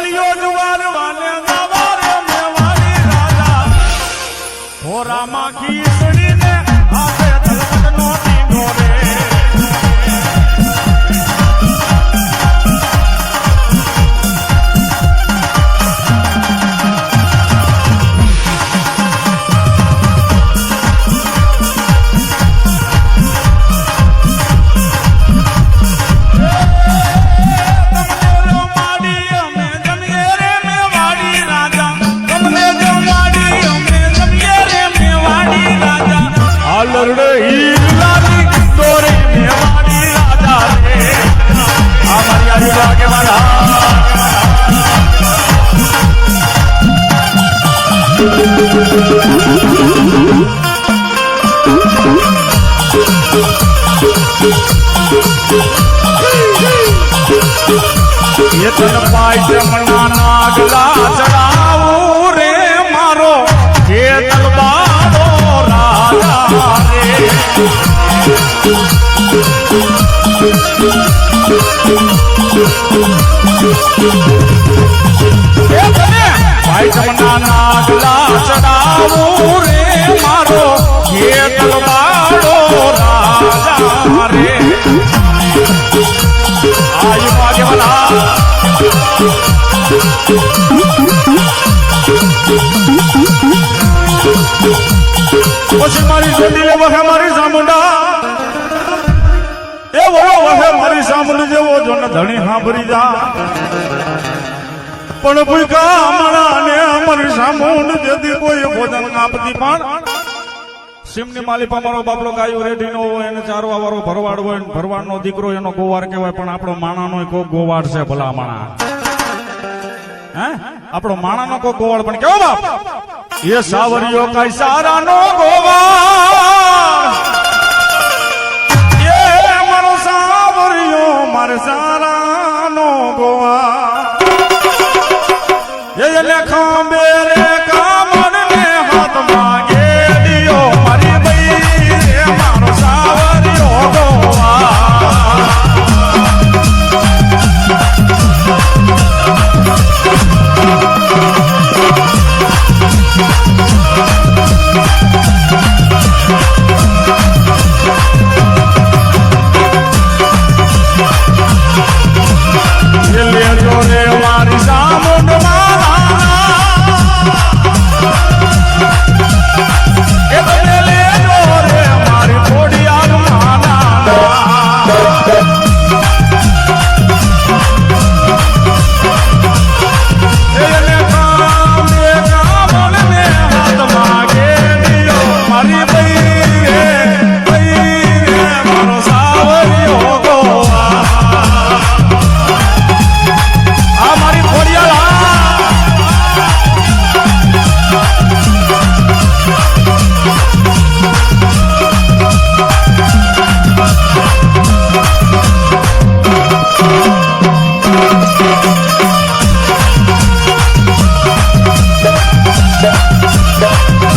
કલિયો જુવાર વાલે સવારે મેવાડી રાજા. ભોરા ખીસડીને પછી મારી લે વહે મારી સામુંડા. એ વહો વખે મારી સામુંડી જેવો જો ધણી સાંભળી જા. પણ ભૂકા મારા ને અમારી સામુંડ જેથી કોઈ ભોજન આપતી પણ. સિમની માલિપા મારો બાપલો ગાયો રેઢી નો હોય એને ચારવા વાળો ભરવાડ હોય ભરવાડનો દીકરો એનો ગોવાર કહેવાય, પણ આપણો માણાનો કોઈ ગોવાડ છે ભલા માણા. હે? આપણો માણાનો કોઈ ગોવાળ પણ કેવો બાપ? એ સાવરિયો કઈ સારાનો ગોવાળ. એ મારો સાવરિયો મારે સારાનો ગોવાળ. એ લેખા રે કામણ ને હાથ માગે દિયો મારો સાવરિયો ગોવાળ. Bye.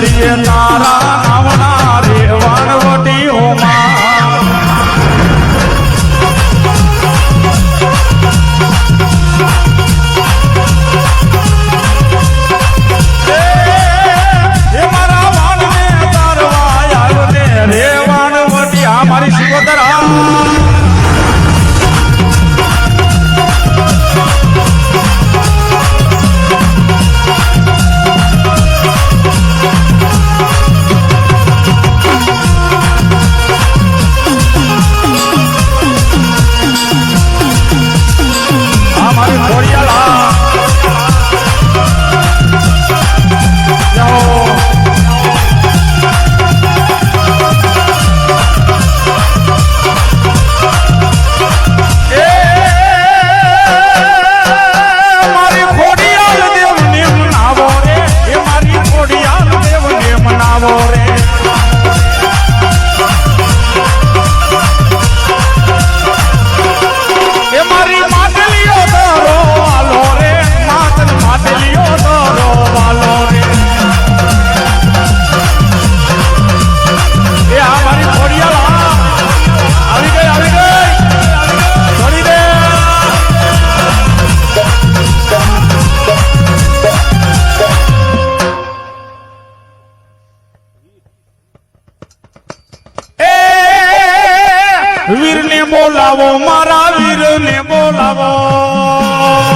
કરીએ વીરને બોલાવો મારા વીરને બોલાવો.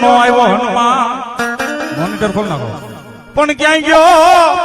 નો આવ્યો હનુમાન. મોનિટર ખોલ નાખો. પણ ક્યાં ગયો?